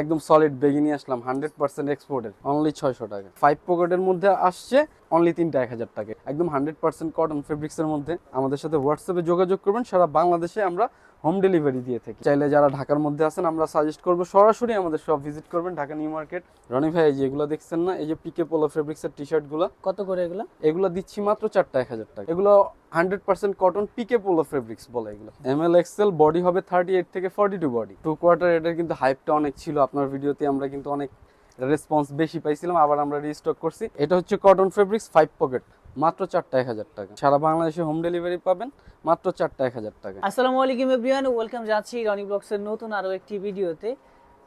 একদম সলিড বেগে নিয়ে আসলাম হান্ড্রেড পার্সেন্ট এক্সপোর্টের অনলি ছয়শো টাকা। ফাইভ পকেটের মধ্যে আসছে অনলি তিনটা এক হাজার টাকা। একদম হান্ড্রেড পার্সেন্ট কটন ফেব্রিক্সের মধ্যে। আমাদের সাথে হোয়াটসঅ্যাপে যোগাযোগ করবেন, সারা বাংলাদেশে আমরা হোম ডেলিভারি দিয়ে থাকি। চাইলে যারা ঢাকার মধ্যে আছেন আমরা সাজেস্ট করব সরাসরি আমাদের সব ভিজিট করবেন ঢাকা নিউ মার্কেট। রনি ভাই এই যে এগুলো দেখছেন না এই যে পিকে পোলো ফেব্রিক্সের টি শার্টগুলো কত করে এগুলো? এগুলো দিচ্ছি মাত্র চারটা এক হাজার টাকা। এগুলো hundred percent cotton PK polo fabrics বলে এগুলো। এম এল এক্সেল বডি হবে থার্টি এইট থেকে forty two body two quarter এটার কিন্তু হাইপটা অনেক ছিল আপনার ভিডিওতে আমরা কিন্তু অনেক রেসপন্স বেশি পাইছিলাম আবার আমরা রিস্টক করছি। এটা হচ্ছে কটন ফেব্রিক্স ফাইভ পকেট মাত্র চারটা এক হাজার টাকা। সারা বাংলাদেশে হোম ডেলিভারি পাবেন মাত্র চারটা এক হাজার টাকা। আসসালামু আলাইকুম এভরিওয়ান ওয়েলকাম যাচ্ছি রনি ব্লগসের নতুন আরও একটি ভিডিওতে।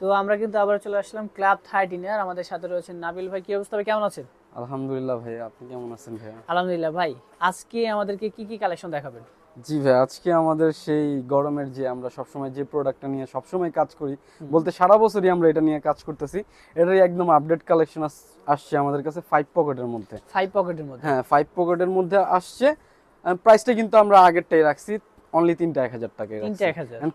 তো আমরা কিন্তু আবার চলে আসলাম ক্লাব থার্টিনে আর আমাদের সাথে রয়েছেন নাবিল ভাই কি অবস্থা ভাই কেমন আছেন? আলহামদুলিল্লাহ ভাই আপনি কেমন আছেন ভাই আলহামদুলিল্লাহ ভাই আজকে আমাদেরকে কি কি কালেকশন দেখাবেন? জি ভাই আজকে আমাদের সেই গরমের যে আমরা সবসময় যে প্রোডাক্টটা নিয়ে সবসময় কাজ করি বলতে সারা বছরই আমরা এটা নিয়ে কাজ করতেছি। এটারই একদম আপডেট কালেকশন আসছে আমাদের কাছে ফাইভ পকেটের মধ্যে। ফাইভ পকেটের মধ্যে? হ্যাঁ ফাইভ পকেটের মধ্যে আসছে। প্রাইসটা কিন্তু আমরা আগেরটাই রাখছি। অনলি তিনটা এক হাজার টাকা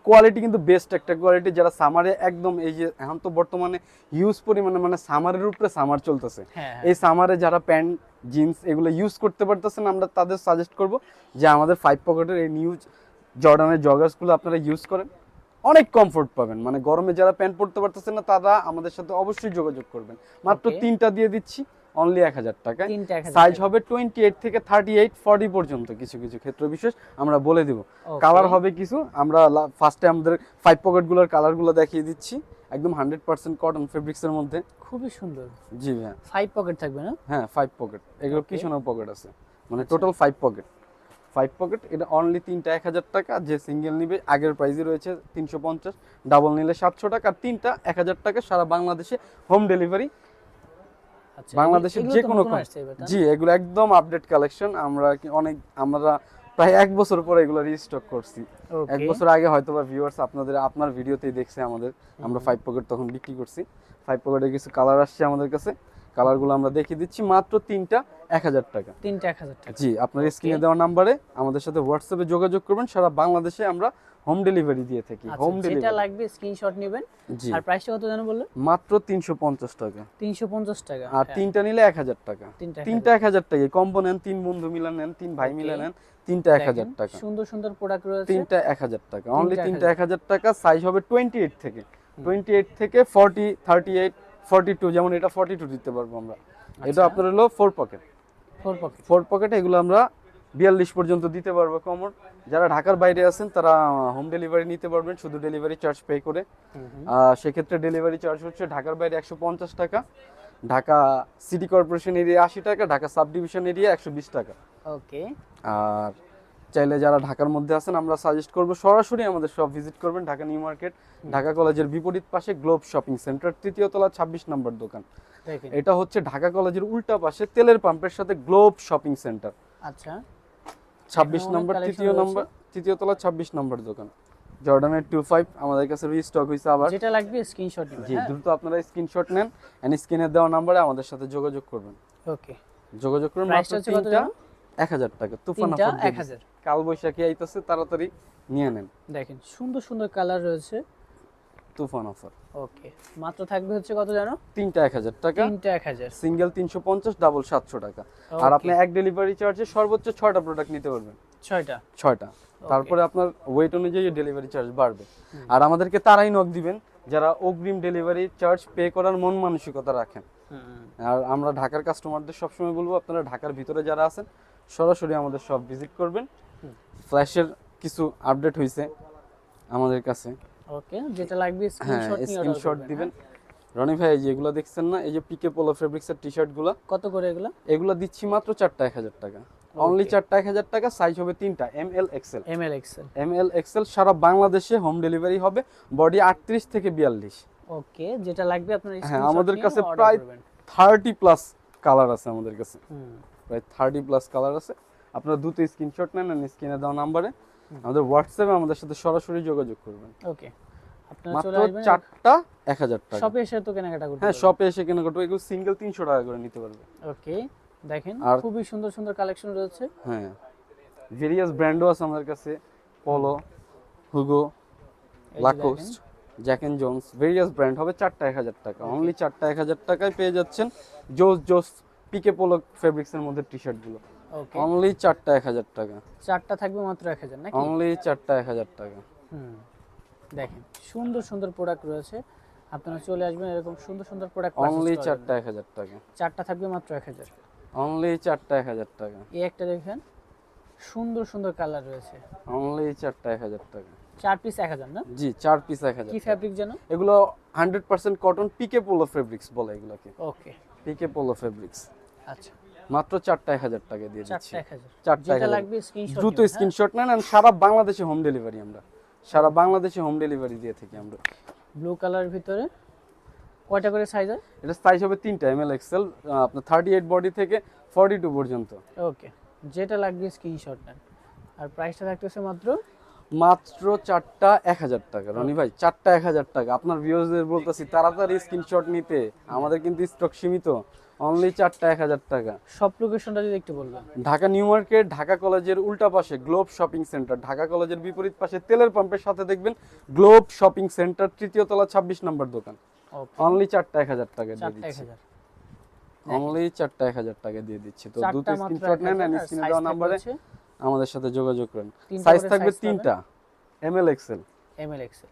কোয়ালিটি কিন্তু বেস্ট একটা কোয়ালিটি যারা সামারে একদম এই যে এখন তো বর্তমানে হিউজ পরিমাণে মানে সামারের উপরে সামার চলতেছে। হ্যাঁ এই সামারে যারা প্যান্ট জিন্স এগুলো ইউজ করতে পারতেছেন আমরা তাদের সাজেস্ট করব যে আমাদের ফাইভ পকেটের এই নিউ জর্ডানের জগার্সগুলো আপনারা ইউজ করেন। অনেক কমফোর্ট পাবেন। মানে গরমে যারা প্যান্ট পরতে পারতেছেন না তারা আমাদের সাথে অবশ্যই যোগাযোগ করবেন। মাত্র তিনটা দিয়ে দিচ্ছি। অনলি এক হাজার টাকায়। হাজার সাইজ হবে টোয়েন্টি এইট থেকে থার্টি এইট ফর্টি পর্যন্ত কিছু কিছু ক্ষেত্র বিশেষ আমরা বলে দিব। কালার হবে কিছু আমরা ফার্স্টে আমাদের ফাইভ পকেটগুলোর কালারগুলো দেখিয়ে দিচ্ছি। একদম হান্ড্রেড পার্সেন্ট কটন ফেব্রিক্সের মধ্যে। খুবই সুন্দর। জি ভাইয়া। ফাইভ পকেট থাকবে না? হ্যাঁ ফাইভ পকেট এগুলো. পিছনেও পকেট আছে। মানে total five pocket five pocket এটা অনলি তিনটা এক হাজার টাকা। যে সিঙ্গেল নিবে আগের প্রাইসই রয়েছে তিনশো পঞ্চাশ। ডাবল নিলে সাতশো টাকা। তিনটা এক হাজার টাকা সারা বাংলাদেশে হোম ডেলিভারি বাংলাদেশের এগুলো যে কোনো? জি এগুলো একদম আপডেট কালেকশন আমরা অনেক আমরা প্রায় এক বছর পরে এগুলো রিস্টক করছি। এক বছর আগে হয়তো বা ভিউয়ার্স আপনাদের আপনার ভিডিওতেই দেখছে আমাদের। আমরা ফাইভ পকেট তখন বিক্রি করছি। ফাইভ পকেটে কিছু কালার আসছে আমাদের কাছে। কালারগুলো আমরা দেখিয়ে দিচ্ছি। মাত্র তিনটা এক হাজার টাকা। তিনটা এক হাজার টাকা। জি আপনার স্ক্রিনে দেওয়া নাম্বারে আমাদের সাথে হোয়াটসঅ্যাপে যোগাযোগ করবেন। সারা বাংলাদেশে আমরা হোম ডেলিভারি দিয়ে থাকি আচ্ছা, হোম যেটা ডেলিভারি লাগবে স্ক্রিনশট নেবেন। আর প্রাইসটা কত জানো বলল মাত্র তিনশো পঞ্চাশ টাকা। তিনশো পঞ্চাশ টাকা আর হ্যাঁ, তিনটা নিলে এক হাজার টাকা। তিনটা এক তিনটা এক হাজার টাকা। কম্বো নেন তিন বন্ধু মিলে নেন তিন ভাই মিলে নেন তিনটা এক হাজার দেখেন, টাকা। সুন্দর সুন্দর প্রোডাক্ট রয়েছে। তিনটা এক হাজার টাকা। অনলি তিনটা এক তিনটা এক হাজার টাকা। সাইজ হবে টোয়েন্টি এইট থেকে। টোয়েন্টি এইট থেকে forty thirty eight forty two যেমন এটা ফর্টি টু দিতে পারব আমরা। এটা আচ্ছা। আপনার হলো four pocket four pocket four pocket এগুলো আমরা বিয়াল্লিশ পর্যন্ত দিতে পারব কমন। যারা ঢাকার বাইরে আছেন তারা হোম ডেলিভারি নিতে পারবেন শুধু ডেলিভারি চার্জ পে করে। সেক্ষেত্রে ডেলিভারি চার্জ হচ্ছে ঢাকার বাইরে একশো পঞ্চাশ টাকা ঢাকা সিটি কর্পোরেশন এরিয়া আশি টাকা ঢাকা সাব ডিভিশন এরিয়া একশো বিশ টাকা। ওকে। আর চাইলে যারা ঢাকার মধ্যে আছেন আমরা সাজেস্ট করব সরাসরি আমাদের সব ভিজিট করবেন ঢাকা নিউ মার্কেট ঢাকা কলেজের বিপরীত পাশে গ্লোব শপিং সেন্টার তৃতীয় তলা ছাব্বিশ নম্বর দোকান। এটা হচ্ছে ঢাকা কলেজের উল্টা পাশে তেলের পাম্পের সাথে গ্লোব শপিং সেন্টার আচ্ছা। ছাব্বিশ নম্বর তৃতীয় নম্বর তৃতীয় তলা ছাব্বিশ নম্বর দোকান। জর্ডানের টু ফাইভ আমাদের কাছে রিস্টক হয়েছে আবার। যেটা লাগবে স্ক্রিনশট জি দ্রুত আপনারা স্ক্রিনশট নেন এন্ড স্ক্রিনে দেওয়া নম্বরে আমাদের সাথে যোগাযোগ করবেন। ওকে যোগাযোগ করুন মাত্র তিনটা এক হাজার টাকা তুফান এক হাজার। কাল বৈশাখী আইতেছে তাড়াতাড়ি নিয়ে নেন। দেখেন সুন্দর সুন্দর কালার রয়েছে। তুফান অফার। ওকে মাত্র থাকবে হচ্ছে কত জানো? তিনটা এক হাজার টাকা। তিনটা এক হাজার। সিঙ্গেল তিনশো পঞ্চাশ ডাবল সাতশো টাকা। আর আপনি এক ডেলিভারি চার্জে সর্বোচ্চ ছয়টা প্রোডাক্ট নিতে পারবেন। ছয়টা? ছয়টা। তারপরে আপনার ওয়েট অনুযায়ী ডেলিভারি চার্জ বাড়বে। আর আমাদেরকে তারাই নক দিবেন যারা অগ্রিম ডেলিভারি চার্জ পে করার মন মানসিকতা রাখেন। আর আমরা ঢাকার কাস্টমারদের সবসময় বলব আপনারা ঢাকার ভিতরে যারা আছেন সরাসরি আমাদের সব ভিজিট করবেন। ফ্ল্যাশের কিছু আপডেট হয়েছে আমাদের কাছে। ওকে যেটা লাগবে হ্যাঁ স্ক্রিনশট নিয়ে স্ক্রিনশট দিবেন। রনি ভাই এই যে এগুলো দেখছেন না এই যে পিকে পোলো ফেব্রিক্সের টি শার্টগুলো কত করে এগুলো? এগুলো দিচ্ছি মাত্র চারটা এক হাজার টাকা। অনলি চারটা এক হাজার টাকা সাইজ হবে তিনটা M L XL M L XL M L XL সারা বাংলাদেশে হোম ডেলিভারি হবে বডি আটত্রিশ থেকে বিয়াল্লিশ। ওকে যেটা লাগবে আপনার হ্যাঁ, আমাদের কাছে প্রায় থার্টি প্লাস কালার আছে আমাদের কাছে। প্রায় থার্টি প্লাস কালার আছে। আপনারা দুটো স্ক্রিনশট নেন স্ক্রিনে দেওয়া নাম্বারে আমাদের হোয়াটসঅ্যাপে আমাদের সাথে সরাসরি যোগাযোগ করবেন। ওকে। আপনারা মাত্র চারটা এক হাজার টাকা। শপে এসে তো কেনাকাটা করতে হ্যাঁ শপে এসে কেনাকাটা এগুলো সিঙ্গেল তিনশো টাকা করে নিতে পারবে। ওকে দেখেন আর- খুবই সুন্দর সুন্দর কালেকশন রয়েছে। হ্যাঁ ভেরিয়াস ব্র্যান্ডও আছে আমাদের কাছে। Polo Hugo Lacoste Jack Jones various brand হবে চারটা এক হাজার টাকা। অনলি চারটা এক হাজার টাকায় পেয়ে যাচ্ছেন। জোস জোস পিকে পোলো ফেব্রিক্সের মধ্যে টি শার্টগুলো অনলি চারটা এক হাজার টাকা। চারটা থাকবে মাত্র এক হাজার নাকি? অনলি চারটা এক হাজার টাকা। হুম দেখেন সুন্দর সুন্দর প্রোডাক্ট রয়েছে। আপনারা চলে আসবেন এরকম সুন্দর সুন্দর প্রোডাক্ট অনলি চারটা এক হাজার টাকা। চারটা থাকবে মাত্র এক হাজার। অনলি চারটা এক হাজার টাকা। এই একটা দেখেন সুন্দর সুন্দর কালার রয়েছে। অনলি চারটা এক হাজার টাকা। চার পিস এক হাজার না? জি চার পিস এক হাজার কি টাকা। ফ্যাব্রিক যেন? এগুলো hundred percent cotton PK polo fabrics বলে এগুলোকে। ওকে পিকে পোলো ফেব্রিক্স আচ্ছা। মাত্র চারটা এক হাজার টাকা দিয়ে দিচ্ছি। চারটা। লাগবে দ্রুত স্ক্রিনশট নেন and সারা বাংলাদেশে হোম ডেলিভারি আমরা। সারা বাংলাদেশে হোম ডেলিভারি দিয়ে থাকি আমরা। ব্লু কালার ভিতরে কয়টা করে সাইজ হয়? এটা সাইজ হবে তিনটা এম এল এক্সেল আপনার থার্টি এইট বডি থেকে ফর্টি টু পর্যন্ত। ওকে যেটা লাগবে স্ক্রিনশট নেন। আর প্রাইসটা থাকতেছে মাত্র মাত্র চারটা এক হাজার টাকা। রনি ভাই চারটা এক হাজার টাকা। আপনার ভিউজদের বলতেছি তাড়াতাড়ি স্ক্রিনশট নিতে। আমাদের কিন্তু স্টক সীমিত। অনলি চারটা এক হাজার টাকা। সব লোকেশনটা যদি একটু বলবেন। ঢাকা নিউ মার্কেট ঢাকা কলেজের উল্টা পাশে গ্লোব শপিং সেন্টার ঢাকা কলেজের বিপরীত পাশে তেলের পাম্পের সাথে দেখবেন গ্লোব শপিং সেন্টার তৃতীয় তলা ছাব্বিশ নম্বর দোকান। অনলি চারটা এক হাজার টাকা দিয়ে দিচ্ছি। অনলি চারটা এক হাজার টাকা দিয়ে দিচ্ছি। তো দুটো স্ক্রিনশট নেন স্ক্রিনে দেওয়া নাম্বারে আমাদের সাথে যোগাযোগ করেন। সাইজ থাকবে তিনটা। M L XL M L XL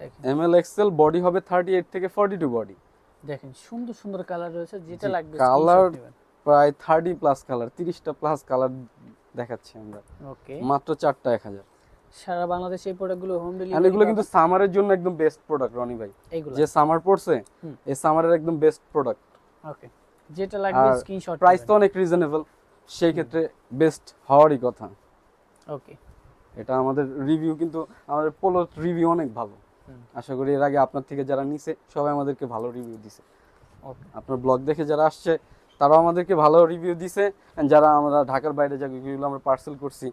দেখেন। এম এল এক্সেল বডি হবে থার্টি এইট থেকে ফর্টি টু বডি দেখেন সুন্দর সুন্দর কালার রয়েছে যেটা লাগবে colour- প্রায় থার্টি প্লাস কালার তিরিশটা প্লাস কালার দেখাচ্ছি আমরা। ওকে মাত্র চারটা এক হাজার। সারা বাংলাদেশে এই প্রোডাক্টগুলো হোম ডেলিভারি এগুলো কিন্তু সামারের জন্য একদম বেস্ট প্রোডাক্ট রনি ভাই। এইগুলো। যে সামার পড়ছে এই সামারের একদম বেস্ট প্রোডাক্ট ওকে যেটা লাগবে স্ক্রিনশট প্রাইস তো অনেক রিজনেবল সেই ক্ষেত্রে বেস্ট হওয়ারই কথা। ওকে এটা আমাদের রিভিউ কিন্তু আমাদের পোলো রিভিউ অনেক ভালো। আশা করি এর আগে আপনার থেকে যারা নিছে সবাই আমাদেরকে ভালো রিভিউ দিছে। ওকে আপনার ব্লগ দেখে যারা আসছে তারাও আমাদেরকে ভালো রিভিউ দিছে। যারা আমরা ঢাকার বাইরে যেগুলো আমরা পার্সেল করছি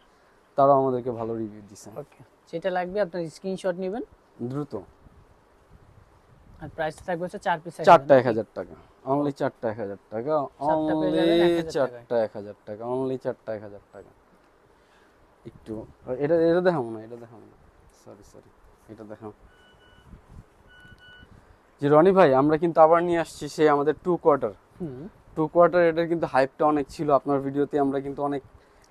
তারাও আমাদেরকে ভালো রিভিউ দিছে। ওকে যেটা লাগবে আপনার স্ক্রিনশট নেবেন। দ্রুত। আর প্রাইস থাকবে হচ্ছে চার পিস চারটা এক হাজার টাকা। অনলি চারটা এক হাজার টাকা অনলি চারটা এক হাজার টাকা অনলি চারটা এক হাজার টাকা। একটু এটা এটা দেখাবো না এটা দেখাবো না। সরি সরি এটা দেখাও। জি রনি ভাই আমরা কিন্তু আবার নিয়ে আসছি সেই আমাদের টু কোয়ার্টার হুম। টু কোয়ার্টার এটার কিন্তু হাইপটা অনেক ছিল আপনার ভিডিওতে আমরা কিন্তু অনেক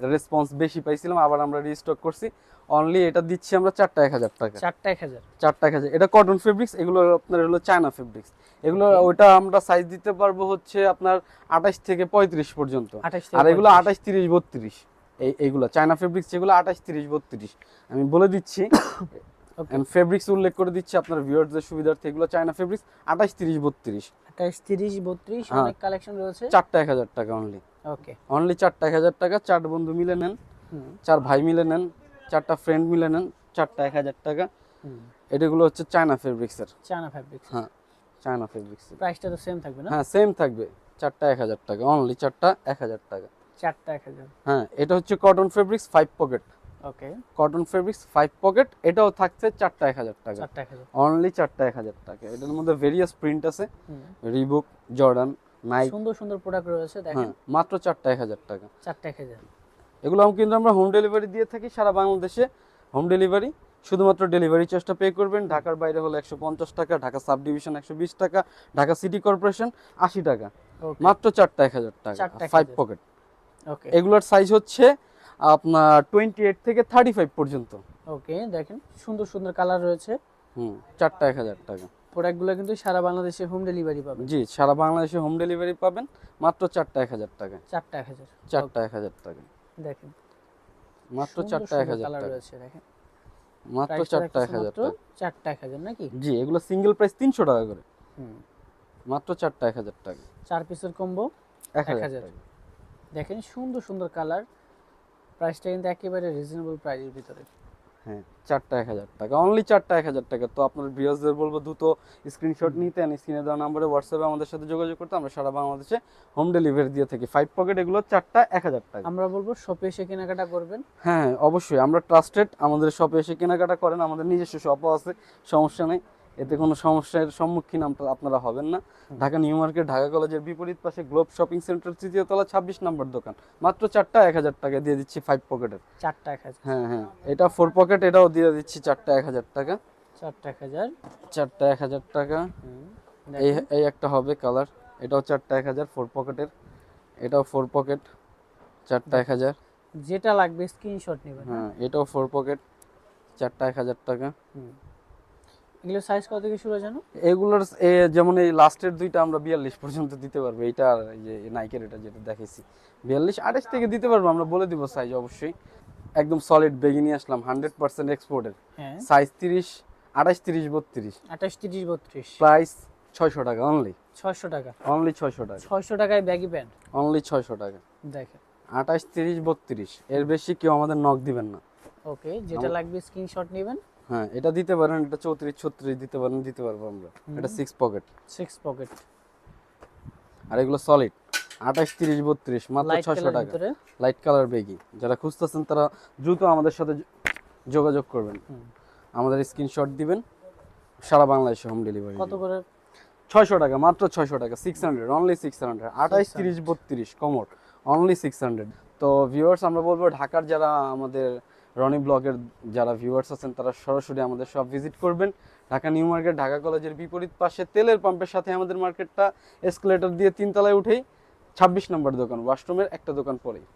রেসপন্স বেশি পাইছিলাম আবার আমরা রিস্টক করছি। অনলি এটা দিচ্ছি আমরা চারটা এক হাজার টাকা। চারটা এক হাজার। চারটা এক হাজার। এটা কটন ফেব্রিক্স এগুলো আপনার হলো চায়না ফেব্রিক্স এগুলো. ওইটা আমরা সাইজ দিতে পারব হচ্ছে আপনার আঠাশ থেকে পঁয়ত্রিশ পর্যন্ত। আর এগুলো আঠাশ তিরিশ বত্রিশ। এই এইগুলো চায়না ফেব্রিক্স যেগুলো আঠাশ তিরিশ বত্রিশ। আমি বলে দিচ্ছি. ফেব্রিক্স উল্লেখ করে দিচ্ছি আপনার ভিউয়ারদের সুবিধার্থে। এগুলো চায়না ফেব্রিক্স আঠাশ তিরিশ বত্রিশ। আঠাশ তিরিশ বত্রিশ হ্যাঁ। অনেক কালেকশন রয়েছে। চারটা এক হাজার টাকা অনলি ওকে অনলি চারটা এক হাজার টাকা। চার বন্ধু মিলে নেন। চার ভাই মিলে নেন। চারটা ফ্রেন্ড মিলে নেন। চারটা এক হাজার টাকা। এটাগুলো হচ্ছে চায়না ফেব্রিক্সের চায়না ফ্যাব্রিক্স হ্যাঁ। চায়না ফেব্রিক্সের প্রাইসটা তো সেম থাকবে না? হ্যাঁ সেম থাকবে। চারটা এক হাজার টাকা অনলি চারটা এক হাজার টাকা। চারটা এক হাজার। হ্যাঁ এটা হচ্ছে cotton fabrics five pocket okay cotton fabrics five pocket এটাও থাকছে চারটা এক হাজার টাকা। অনলি চারটা এক হাজার টাকা। এটার মধ্যে ভেরিয়াস প্রিন্ট আছে। রিবুক জর্ডান নাইক সুন্দর সুন্দর প্রোডাক্ট রয়েছে দেখেন। হ্যাঁ মাত্র চারটা এক হাজার টাকা। চারটা এক হাজার। এগুলো কিন্তু আমরা হোম ডেলিভারি দিয়ে থাকি সারা বাংলাদেশে। হোম ডেলিভারি শুধুমাত্র ডেলিভারি চার্জটা পে করবেন। ঢাকার বাইরে হলো একশো টাকা ঢাকা সাব ডিভিশন একশো বিশ টাকা ঢাকা সিটি কর্পোরেশন আশি টাকা। মাত্র চারটা এক হাজার টাকা ফাইভ পকেট ওকে এগুলোর সাইজ হচ্ছে আপনার টোয়েন্টি এইট থেকে থার্টি ফাইভ পর্যন্ত। ওকে দেখেন সুন্দর সুন্দর কালার রয়েছে। হুম চারটা এক হাজার টাকা। প্রোডাক্টগুলো কিন্তু সারা বাংলাদেশে হোম ডেলিভারি পাবেন। জি সারা বাংলাদেশে হোম ডেলিভারি পাবেন মাত্র চারটা এক হাজার টাকা। চারটা এক হাজার। চারটা এক হাজার টাকা। দেখেন মাত্র চারটা এক হাজার টাকা। রয়েছে দেখেন। মাত্র প্রাইসটা চারটা এক রাখতেছে হাজার মাত্র টাকা। চারটা এক হাজার নাকি? জি এগুলো সিঙ্গেল প্রাইস তিনশো টাকা করে। হুম। মাত্র চারটা এক হাজার টাকা। চার পিসের কম্বো এক হাজার হাজার। টাকা। দেখেন সুন্দর সুন্দর কালার প্রাইসটা কিন্তু একেবারে রিজনেবল প্রাইসের ভিতরে। হ্যাঁ চারটা এক হাজার টাকা অনলি চারটা এক হাজার টাকা। তো আপনার ভিউয়ার্সদের বলব দ্রুত স্ক্রিনশট নিতে স্ক্রিনে দেওয়া নাম্বারে হোয়াটসঅ্যাপে আমাদের সাথে যোগাযোগ করতে আমরা সারা বাংলাদেশে হোম ডেলিভারি দিয়ে থাকি। ফাইভ পকেট এগুলো চারটা এক হাজার টাকা। আমরা বলব শপে এসে কেনাকাটা করবেন। হ্যাঁ অবশ্যই। আমরা ট্রাস্টেড আমাদের শপে এসে কেনাকাটা করেন আমাদের নিজস্ব শপও আছে সমস্যা নেই। এতে কোনো সমস্যার সম্মুখীন আপনারা হবেন না। ঢাকা নিউ মার্কেট ঢাকা কলেজের বিপরীত পাশে গ্লোব শপিং সেন্টার তৃতীয় তলা ছাব্বিশ নম্বর দোকান। মাত্র চারটা এক হাজার টাকা দিয়ে দিচ্ছি ফাইভ পকেটের চারটা এক হাজার। হ্যাঁ হ্যাঁ। এটা ফোর পকেট এটাও দিয়ে দিচ্ছি চারটা এক হাজার টাকা। চারটা এক হাজার। চারটা এক হাজার টাকা। এই এই একটা হবে কালার এটাও চারটা এক হাজার ফোর পকেটের এটাও ফোর পকেট চারটা এক হাজার। যেটা লাগবে স্ক্রিনশট নেবেন হ্যাঁ। এটাও ফোর পকেট চারটা এক হাজার টাকা। হুম। এগুলো সাইজ কত থেকে শুরু জানো? এগুলোর যেমন এই লাস্টের দুইটা আমরা বিয়াল্লিশ পর্যন্ত দিতে পারব। এই যে নাইকের এটা যেটা দেখেছি বিয়াল্লিশ আঠাশ থেকে দিতে পারব আমরা বলে দিব সাইজ অবশ্যই। একদম সলিড বেগে নিয়ে আসলাম হান্ড্রেড পার্সেন্ট এক্সপোর্টের সাইজ তিরিশ আঠাশ তিরিশ বত্রিশ। আঠাশ তিরিশ বত্রিশ। প্রাইস ছয়শো টাকা অনলি ছয়শো টাকা। অনলি ছয়শো টাকা। ছয়শো টাকায় ব্যাগি প্যান্ট অনলি ছয়শো টাকা। দেখেন। আঠাশ তিরিশ বত্রিশ। এর বেশি কেউ আমাদের নক দিবেন না। ওকে যেটা লাগবে স্ক্রিনশট নেবেন। হ্যাঁ এটা দিতে পারেন এটা চৌত্রিশ ছত্রিশ দিতে পারেন দিতে পারব আমরা। এটা সিক্স পকেট সিক্স পকেট আর এগুলো সলিড আঠাশ তিরিশ বত্রিশ মাত্র কালার টাকা। লাইট কালার বেগি যারা খুঁজতেছেন তারা দ্রুত আমাদের সাথে যোগাযোগ করবেন। আমাদের স্ক্রিনশট দিবেন। সারা বাংলাদেশে হোম ডেলিভারি কত করে? ছয়শো টাকা মাত্র ছয়শো টাকা। Six hundred only six hundred আঠাইশ তিরিশ বত্রিশ কমর অনলি সিক্স হান্ড্রেড তো ভিউয়ার্স আমরা বলব ঢাকার যারা আমাদের রনি ব্লগের যারা ভিউয়ার্স আছেন, তারা সরাসরি আমাদের সব ভিজিট করবেন। ঢাকা নিউ মার্কেট, ঢাকা কলেজের বিপরীত পাশে তেলের পাম্পের সাথে আমাদের মার্কেটটা এসকেলেটর দিয়ে তিনতলায় উঠেই ছাব্বিশ নম্বর দোকান ওয়াশরুমের একটা দোকান পরেই।